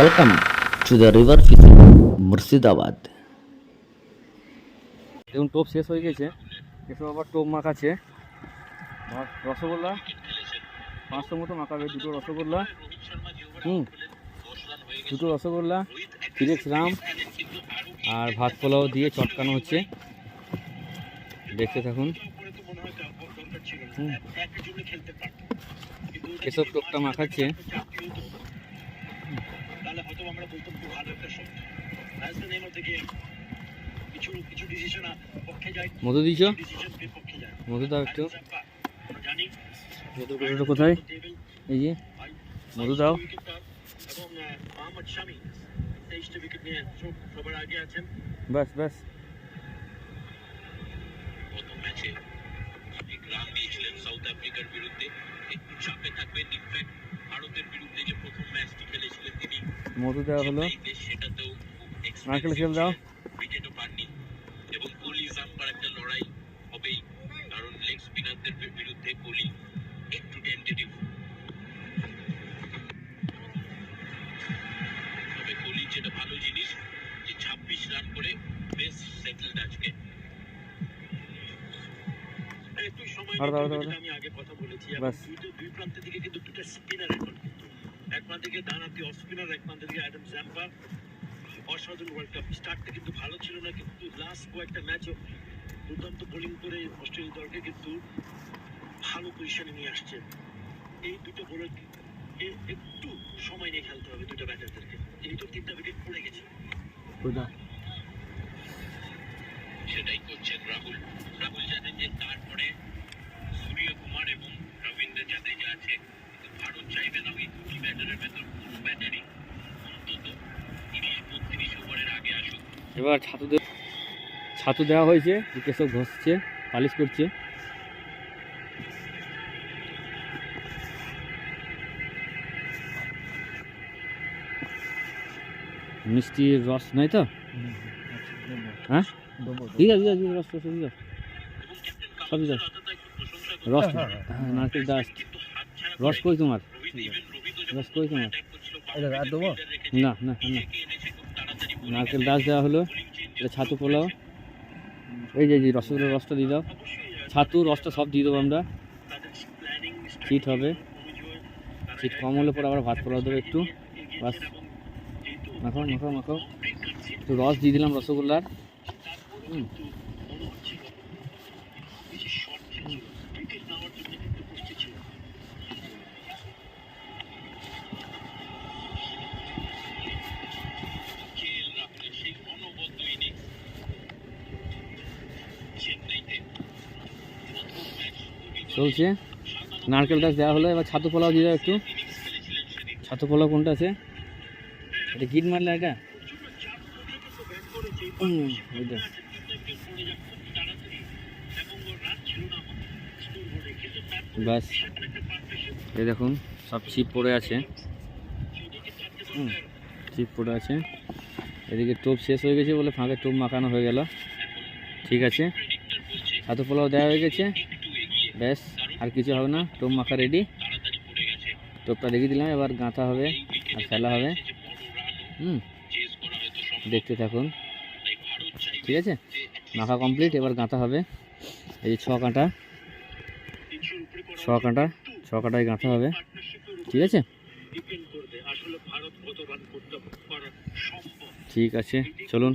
Welcome to the river fishing Murshidabad দেখুন, টোপ শেষ হয়ে গেছে। এসব আবার টোপ মাখাচ্ছে রসগোল্লা পাঁচশো মতো মাখাবে, দুটো রসগোল্লা। হুম, দুটো রসগোল্লা ফিরেক্স রাম আর ভাত পোলাও দিয়ে চটকানো হচ্ছে। দেখতে থাকুন। হুম, এসব টোপটা মাখাচ্ছে। তাহলে হয়তো আমরা বলতাম খুব ভালো একটা shot as the name of the game কিছু কিছু ডিসিশন পক্ষে যায় মধু দিছ ডিসিশন বিপক্ষে যায় মধু দাও একটু আমরা জানি মধু কোটোটা কোথায় টেবিল এই যে মধু দাও উইকেটটা এবং আহ, মোহাম্মদ শামি তেইশটা উইকেট নিয়ে সব- সবার আগে আছেন ব্যাস ব্যাস মধু দেওয়া হলো। নারকেল তেল দাও। এবং কোহলি জাম্পার একটা লড়াই হবেই কারণ লেগ স্পিনারদের বিরুদ্ধে কোহলি একটু টেন্টেটিভ তবে কোহলির যেটা ভালো জিনিস যে ছাব্বিশ রান করে বেশ সেটেলড আজকে আমি আগে কথা বলেছি দুটো দুই প্রান্ত থেকে কিন্তু দুটো স্পিনার এখন কিন্তু এক থেকে ডানাতি অফ স্পিনার এক থেকে অ্যাডাম জ্যাম্পা অসাধারণ ওয়ার্ল্ড কাপ স্টার্টটা কিন্তু ভালো ছিল না কিন্তু লাস্ট কয়েকটা ম্যাচও দুর্দান্ত বোলিং করে অস্ট্রেলিয়া দলকে কিন্তু ভালো পজিশনে নিয়ে আসছে। এই দুটো বোলার একটু সময় নিয়ে খেলতে হবে দুটো ব্যাটারদেরকে এই তো তিনটা উইকেট পড়ে গেছে। সেটাই করছেন রাহুল। রাহুল জানেন যে তারপরে এবার ছাতু ছাতু দেওয়া হয়েছে কেশব ঘষছে, পালিশ করছে। মিষ্টির রস নাই তো? হ্যাঁ? রস রস রস হ্যাঁ রস কই তোমার? রস কই তোমার? না না না। নারকেল ডাস দেওয়া হলো, এটা ছাতু পোলাও। এই যে রসগোল্লার রসটা দিয়ে দাও। ছাতু, রসটা সব দিয়ে দেবো আমরা। চিট হবে। চিট কম হলে পরে আবার ভাত পোলাও দেবো একটু। বাস। মাখাও মাখাও মাখাও। একটু রস দিয়ে দিলাম রসগোল্লার। হুম। চলছে। নারকেল গাছ দেওয়া হলো, এবার ছাতু পোলাও দিয়ে একটু। ছাতু পোলাও কোনটা আছে? এটা গিট মারলে এটা। ব্যাস। এই দেখুন, সব চিপ পড়ে আছে। চিপ পড়ে আছে। এদিকে টোপ শেষ হয়ে গেছে বলে ফাঁকে টোপ মাখানো হয়ে গেল। ঠিক আছে। ছাতু পোলাও দেওয়া হয়ে গেছে। ব্যাস, আর কিছু হবে না, টোপ মাখা রেডি টোপটা রেখে দিলাম, এবার গাঁথা হবে, আর ফেলা হবে। হুম, দেখতে থাকুন। ঠিক আছে? মাখা কমপ্লিট এবার গাঁথা হবে। এই যে ছ কাঁটা। ছ কাঁটা, ছ কাঁটায় গাঁথা হবে। ঠিক আছে? ঠিক আছে, চলুন।